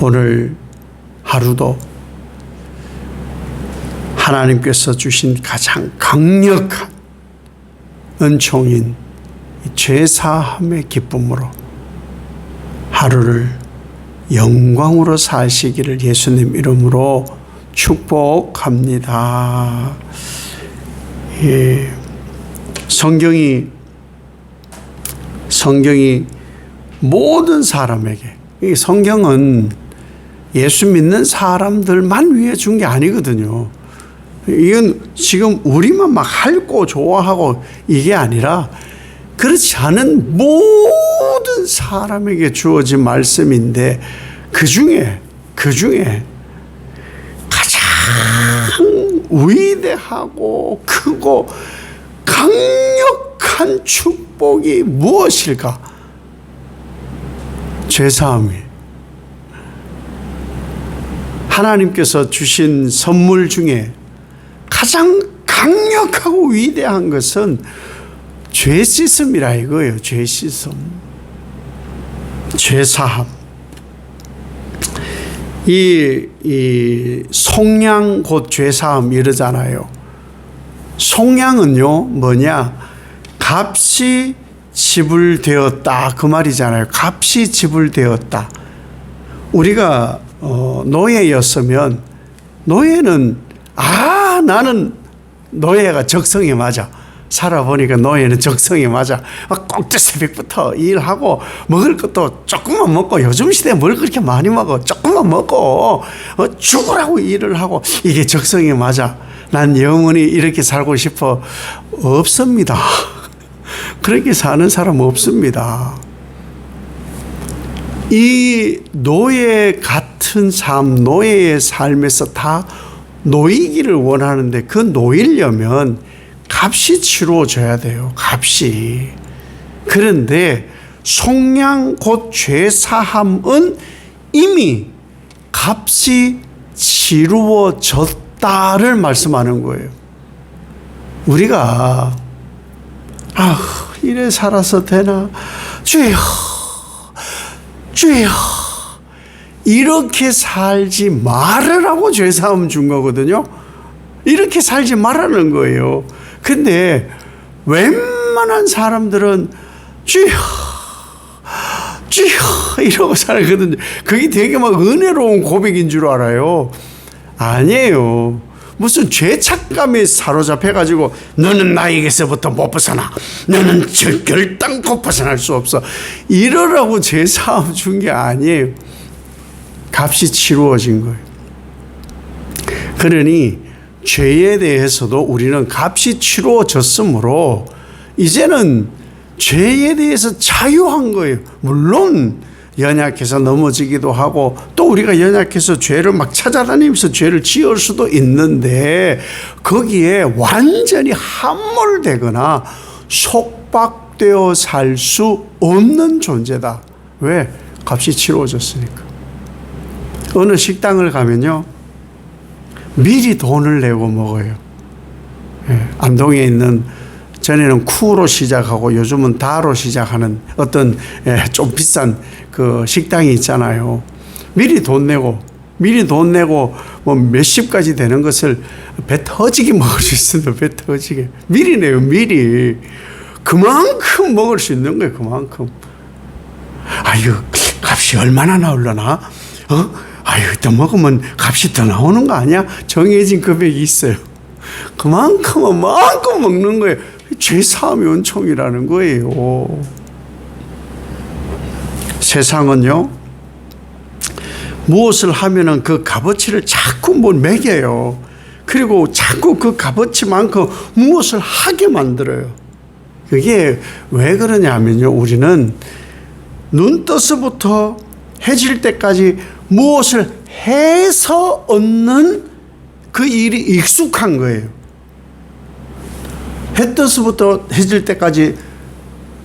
오늘 하루도 하나님께서 주신 가장 강력한 은총인 죄사함의 기쁨으로 하루를 영광으로 사시기를 예수님 이름으로 축복합니다. 예. 성경이 성경이 모든 사람에게 이 성경은 예수 믿는 사람들만 위해 준 게 아니거든요. 이건 지금 우리만 막 핥고 좋아하고 이게 아니라 그렇지 않은 모든 사람에게 주어진 말씀인데 그 중에 그 중에 가장 위대하고 크고 강력한 축복이 무엇일까? 죄사함이 하나님께서 주신 선물 중에 가장 강력하고 위대한 것은 죄 씻음이라 이거예요. 죄 씻음. 죄 사함. 이, 이 속량 곧 죄 사함 이러잖아요. 속량은요, 뭐냐? 값이 지불되었다. 그 말이잖아요. 값이 지불되었다. 우리가 어, 노예였으면 노예는 아 나는 노예가 적성에 맞아. 살아보니까 노예는 적성에 맞아. 꼭두 새벽부터 일하고 먹을 것도 조금만 먹고 요즘 시대에 뭘 그렇게 많이 먹어? 조금만 먹고 어, 죽으라고 일을 하고 이게 적성에 맞아. 난 영원히 이렇게 살고 싶어 없습니다. 그렇게 사는 사람 없습니다. 이 노예 같은 삶, 노예의 삶에서 다 놓이기를 원하는데 그 놓이려면 값이 치루어져야 돼요. 값이. 그런데 속량 곧 죄사함은 이미 값이 치루어졌다를 말씀하는 거예요. 우리가 아 이래 살아서 되나 주여 주여 이렇게 살지 말으라고 죄사함 준 거거든요. 이렇게 살지 말라는 거예요. 근데 웬만한 사람들은 주여 주여 이러고 살거든요. 그게 되게 막 은혜로운 고백인 줄 알아요. 아니에요. 무슨 죄책감에 사로잡혀가지고 너는 나에게서부터 못 벗어나. 너는 결단코 벗어날 수 없어. 이러라고 죄사함 준 게 아니에요. 값이 치루어진 거예요. 그러니 죄에 대해서도 우리는 값이 치루어졌으므로 이제는 죄에 대해서 자유한 거예요. 물론 연약해서 넘어지기도 하고 또 우리가 연약해서 죄를 막 찾아다니면서 죄를 지을 수도 있는데 거기에 완전히 함몰되거나 속박되어 살 수 없는 존재다. 왜? 값이 치루어졌으니까. 어느 식당을 가면요. 미리 돈을 내고 먹어요. 예, 안동에 있는 전에는 쿠로 시작하고 요즘은 다로 시작하는 어떤 예, 좀 비싼 그 식당이 있잖아요. 미리 돈 내고 미리 돈 내고 뭐 몇십까지 되는 것을 배 터지게 먹을 수 있습니다. 배 터지게 미리 내요. 미리 그만큼 먹을 수 있는 거예요. 그만큼. 아유 값이 얼마나 나올려나? 어? 아유 더 먹으면 값이 더 나오는 거 아니야? 정해진 금액이 있어요. 그만큼은 마음껏 먹는 거예요. 죄사함의 은총이라는 거예요. 세상은요, 무엇을 하면은 그 값어치를 자꾸 뭘 매겨요. 그리고 자꾸 그 값어치만큼 무엇을 하게 만들어요. 그게 왜 그러냐면요, 우리는 눈 떠서부터 해질 때까지 무엇을 해서 얻는 그 일이 익숙한 거예요. 해 떠서부터 해질 때까지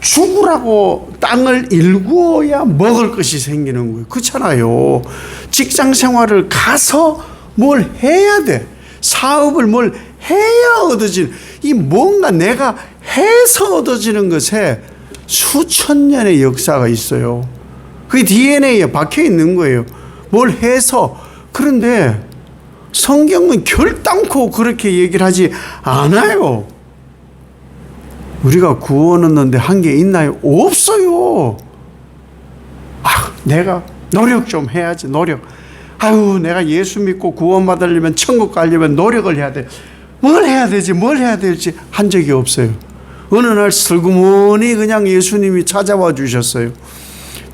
죽으라고 땅을 일구어야 먹을 것이 생기는 거예요. 그렇잖아요. 직장 생활을 가서 뭘 해야 돼. 사업을 뭘 해야 얻어지는, 이 뭔가 내가 해서 얻어지는 것에 수천 년의 역사가 있어요. 그 DNA에 박혀 있는 거예요. 뭘 해서 그런데 성경은 결단코 그렇게 얘기를 하지 않아요. 우리가 구원 얻는데 한 게 있나요? 없어요. 아, 내가 노력 좀 해야지, 노력. 아유, 내가 예수 믿고 구원받으려면, 천국 가려면 노력을 해야 돼. 뭘 해야 되지, 뭘 해야 될지 한 적이 없어요. 어느 날 슬그머니 그냥 예수님이 찾아와 주셨어요.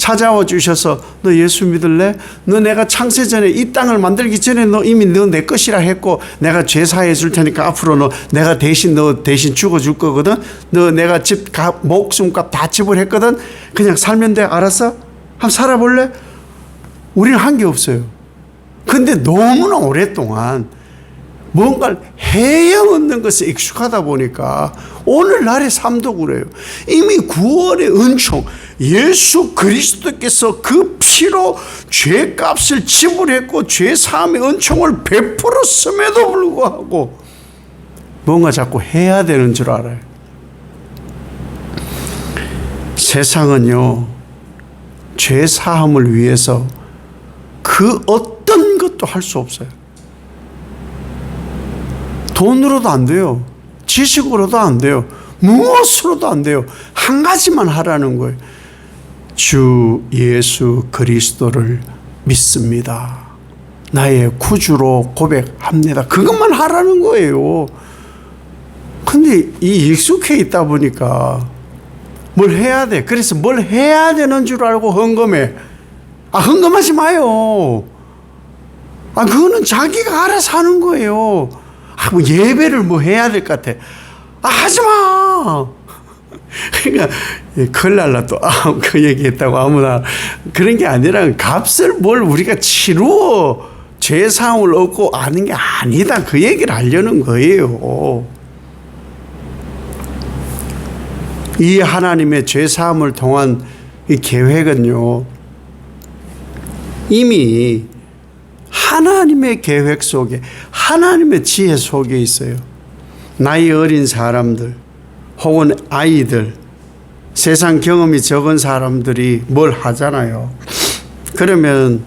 찾아와 주셔서 너 예수 믿을래? 너 내가 창세 전에 이 땅을 만들기 전에 너 이미 너 내 것이라 했고 내가 죄 사해 줄 테니까 앞으로 너 내가 대신 너 대신 죽어 줄 거거든. 너 내가 집 값, 목숨값 다 지불했거든. 그냥 살면 돼. 알았어? 한번 살아볼래? 우리는 한 게 없어요. 근데 너무나 오랫동안 뭔가를 해야 얻는 것에 익숙하다 보니까 오늘날의 삶도 그래요. 이미 구원의 은총, 예수 그리스도께서 그 피로 죄값을 지불했고 죄 사함의 은총을 베풀었음에도 불구하고 뭔가 자꾸 해야 되는 줄 알아요. 세상은요, 죄 사함을 위해서 그 어떤 것도 할 수 없어요. 돈으로도 안 돼요. 지식으로도 안 돼요. 무엇으로도 안 돼요. 한 가지만 하라는 거예요. 주 예수 그리스도를 믿습니다. 나의 구주로 고백합니다. 그것만 하라는 거예요. 근데 이 익숙해 있다 보니까 뭘 해야 돼. 그래서 뭘 해야 되는 줄 알고 헌금해. 아, 헌금하지 마요. 아, 그거는 자기가 알아서 하는 거예요. 아, 뭐 예배를 뭐 해야 될 것 같아. 아, 하지 마! 그러니까, 큰일 날라 또, 아, 그 얘기 했다고 아무나. 그런 게 아니라 값을 뭘 우리가 치루어 죄사함을 얻고 아는 게 아니다. 그 얘기를 하려는 거예요. 이 하나님의 죄사함을 통한 이 계획은요, 이미 하나님의 계획 속에 하나님의 지혜 속에 있어요. 나이 어린 사람들 혹은 아이들 세상 경험이 적은 사람들이 뭘 하잖아요. 그러면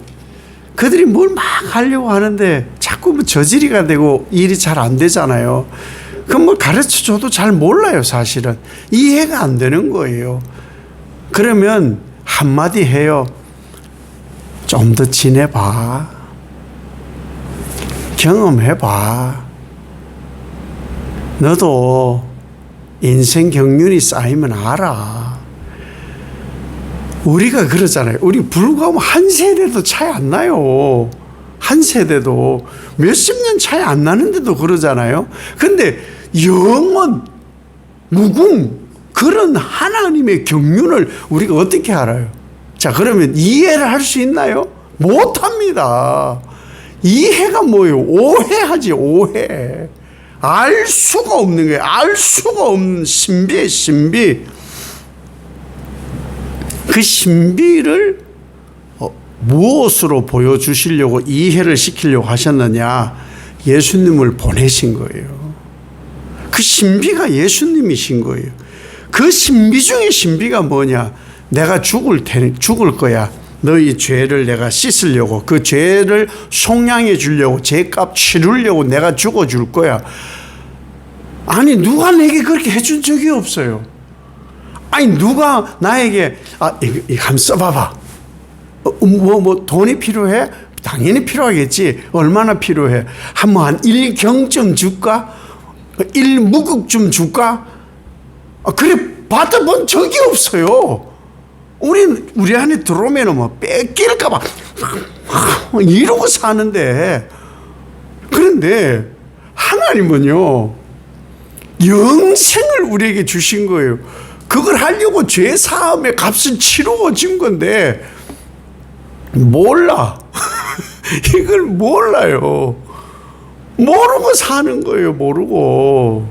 그들이 뭘 막 하려고 하는데 자꾸 뭐 저지리가 되고 일이 잘 안 되잖아요. 그럼 뭘 가르쳐 줘도 잘 몰라요, 사실은. 이해가 안 되는 거예요. 그러면 한마디 해요. 좀 더 지내봐. 경험해봐. 너도 인생 경륜이 쌓이면 알아. 우리가 그러잖아요. 우리 불구하고 한 세대도 차이 안 나요. 한 세대도 몇십 년 차이 안 나는데도 그러잖아요. 근데 영원, 무궁, 그런 하나님의 경륜을 우리가 어떻게 알아요? 자, 그러면 이해를 할 수 있나요? 못 합니다. 이해가 뭐예요? 오해하지, 오해. 알 수가 없는 거예요. 알 수가 없는 신비의 신비. 그 신비를 어, 무엇으로 보여주시려고 이해를 시키려고 하셨느냐? 예수님을 보내신 거예요. 그 신비가 예수님이신 거예요. 그 신비 중에 신비가 뭐냐? 내가 죽을 테니 죽을 거야. 너희 죄를 내가 씻으려고 그 죄를 속량해 주려고 죄값 치르려고 내가 죽어 줄 거야. 아니 누가 내게 그렇게 해준 적이 없어요. 아니 누가 나에게 아 이거 한번 써봐봐. 뭐뭐 어, 뭐 돈이 필요해? 당연히 필요하겠지. 얼마나 필요해? 한번 한 일경좀 줄까? 일무국 좀 줄까? 아, 그래 받아본 적이 없어요. 우리 안에 들어오면 뭐 뺏길까봐 이러고 사는데 그런데 하나님은요 영생을 우리에게 주신 거예요. 그걸 하려고 죄 사함의 값을 치르고 진 건데 몰라 이걸 몰라요. 모르고 사는 거예요. 모르고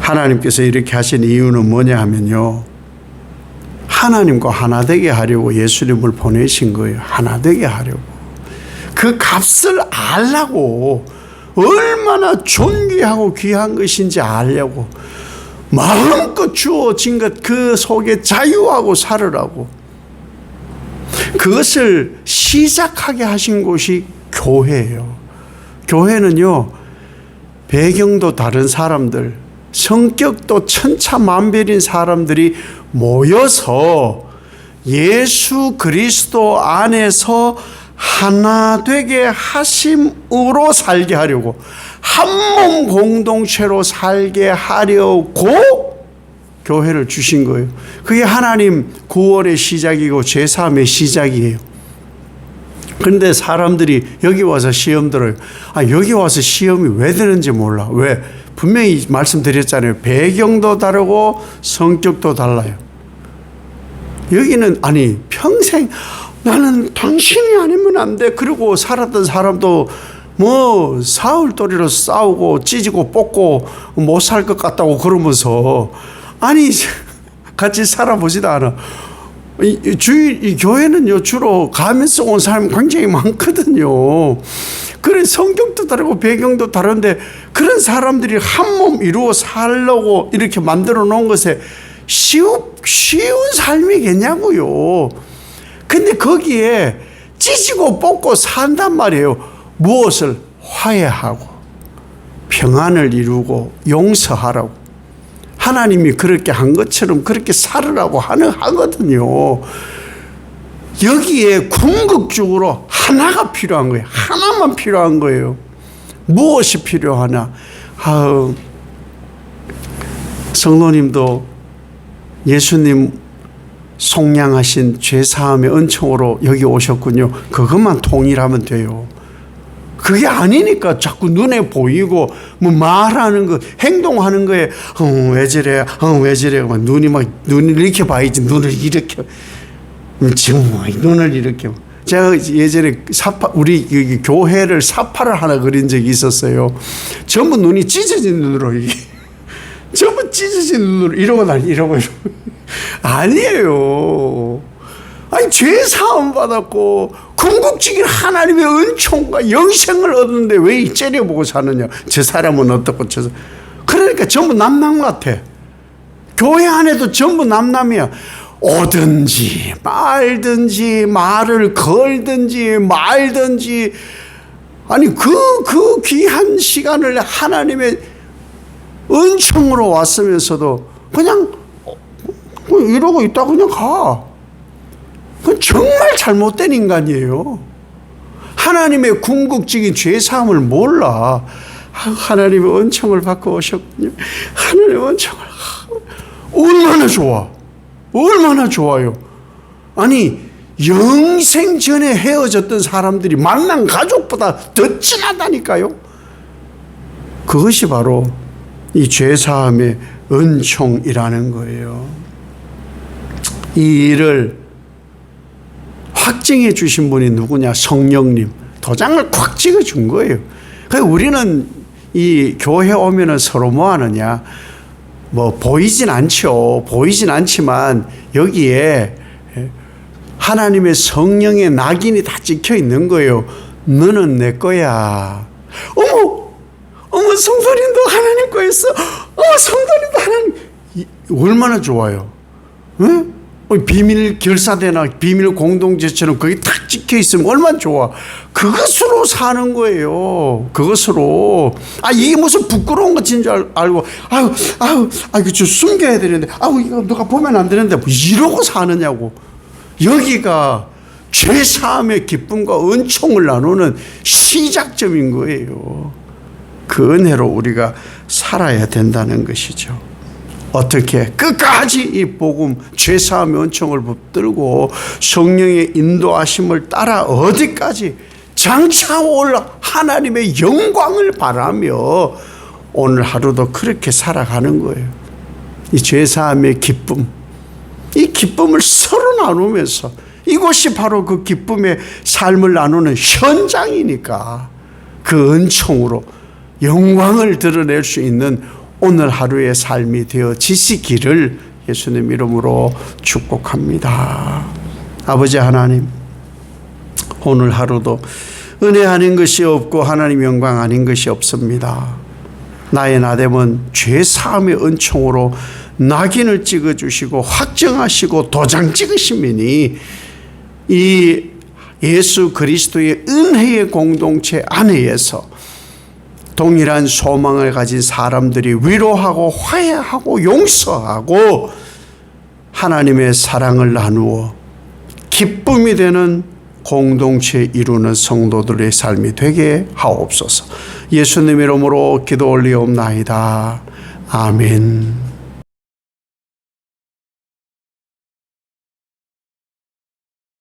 하나님께서 이렇게 하신 이유는 뭐냐 하면요. 하나님과 하나 되게 하려고 예수님을 보내신 거예요. 하나 되게 하려고. 그 값을 알라고 얼마나 존귀하고 귀한 것인지 알려고 마음껏 주어진 것 그 속에 자유하고 살으라고. 그것을 시작하게 하신 곳이 교회예요. 교회는요, 배경도 다른 사람들, 성격도 천차만별인 사람들이 모여서 예수 그리스도 안에서 하나 되게 하심으로 살게 하려고 한 몸 공동체로 살게 하려고 교회를 주신 거예요. 그게 하나님 구원의 시작이고 죄사함의 시작이에요. 그런데 사람들이 여기 와서 시험 들어요. 아, 여기 와서 시험이 왜 되는지 몰라. 왜? 분명히 말씀드렸잖아요. 배경도 다르고 성격도 달라요. 여기는 아니 평생 나는 당신이 아니면 안 돼. 그리고 살았던 사람도 뭐 사흘도리로 싸우고 찢고 뽑고 못 살 것 같다고 그러면서 아니 같이 살아보지도 않아. 이, 이 주일 이 교회는요 주로 가면서 온 사람이 굉장히 많거든요. 그런 성격도 다르고 배경도 다른데 그런 사람들이 한 몸 이루어 살려고 이렇게 만들어 놓은 것에 쉬운 쉬운 삶이겠냐고요. 근데 거기에 찢고 뽑고 산단 말이에요. 무엇을 화해하고 평안을 이루고 용서하라고. 하나님이 그렇게 한 것처럼 그렇게 살으라고 하는 하거든요. 여기에 궁극적으로 하나가 필요한 거예요. 하나만 필요한 거예요. 무엇이 필요하나? 아우, 성도님도 예수님 속량하신 죄사함의 은총으로 여기 오셨군요. 그것만 통일하면 돼요. 그게 아니니까 자꾸 눈에 보이고 뭐 말하는 거 행동하는 거에 어, 왜 저래 어, 왜 저래 막 눈이 막 눈을 이렇게 봐야지 눈을 이렇게 음, 지금 뭐 눈을 이렇게 제가 예전에 사파 우리 교회를 사파를 하나 그린 적이 있었어요. 전부 눈이 찢어진 눈으로 이게 전부 찢어진 눈으로 이러고 다니 이러고 이러고 아니에요. 아니 죄 사함 받았고 궁극적인 하나님의 은총과 영생을 얻는데 왜 째려보고 사느냐? 저 사람은 어떻고 저 그러니까 전부 남남 같아. 교회 안에도 전부 남남이야. 오든지 말든지 말을 걸든지 말든지 아니 그그 귀한 시간을 하나님의 은총으로 왔으면서도 그냥 뭐 이러고 있다 그냥 가. 그건 정말 잘못된 인간이에요. 하나님의 궁극적인 죄 사함을 몰라. 하나님의 은총을 받고 오셨군요. 하나님의 은총을 얼마나 좋아. 얼마나 좋아요. 아니 영생 전에 헤어졌던 사람들이 만난 가족보다 더 친하다니까요. 그것이 바로 이 죄사함의 은총이라는 거예요. 이 일을 확증해 주신 분이 누구냐? 성령님. 도장을 콱 찍어 준 거예요. 그 우리는 이 교회 오면은 서로 뭐 하느냐? 뭐 보이진 않죠. 보이진 않지만 여기에 하나님의 성령의 낙인이 다 찍혀 있는 거예요. 너는 내 거야. 어머, 어머, 성도님도 하나님 거였어. 어, 성도님도 하나님. 얼마나 좋아요. 응? 비밀 결사대나 비밀 공동체처럼 거기 탁 찍혀 있으면 얼마나 좋아. 그것으로 사는 거예요. 그것으로. 아, 이게 무슨 부끄러운 것인 줄 알고, 아유, 아유, 아유, 저 숨겨야 되는데, 아유, 이거 누가 보면 안 되는데, 뭐 이러고 사느냐고. 여기가 죄사함의 기쁨과 은총을 나누는 시작점인 거예요. 그 은혜로 우리가 살아야 된다는 것이죠. 어떻게 끝까지 이 복음 죄사함의 은총을 붙들고 성령의 인도하심을 따라 어디까지 장차 올 하나님의 영광을 바라며 오늘 하루도 그렇게 살아가는 거예요. 이 죄사함의 기쁨, 이 기쁨을 서로 나누면서 이곳이 바로 그 기쁨의 삶을 나누는 현장이니까 그 은총으로 영광을 드러낼 수 있는 오늘 하루의 삶이 되어지시기를 예수님 이름으로 축복합니다. 아버지 하나님, 오늘 하루도 은혜 아닌 것이 없고 하나님 영광 아닌 것이 없습니다. 나의 나됨은 죄 사함의 은총으로 낙인을 찍어 주시고 확정하시고 도장 찍으심이니 이 예수 그리스도의 은혜의 공동체 안에서 동일한 소망을 가진 사람들이 위로하고 화해하고 용서하고 하나님의 사랑을 나누어 기쁨이 되는 공동체 이루는 성도들의 삶이 되게 하옵소서. 예수님 이름으로 기도 올리옵나이다. 아멘.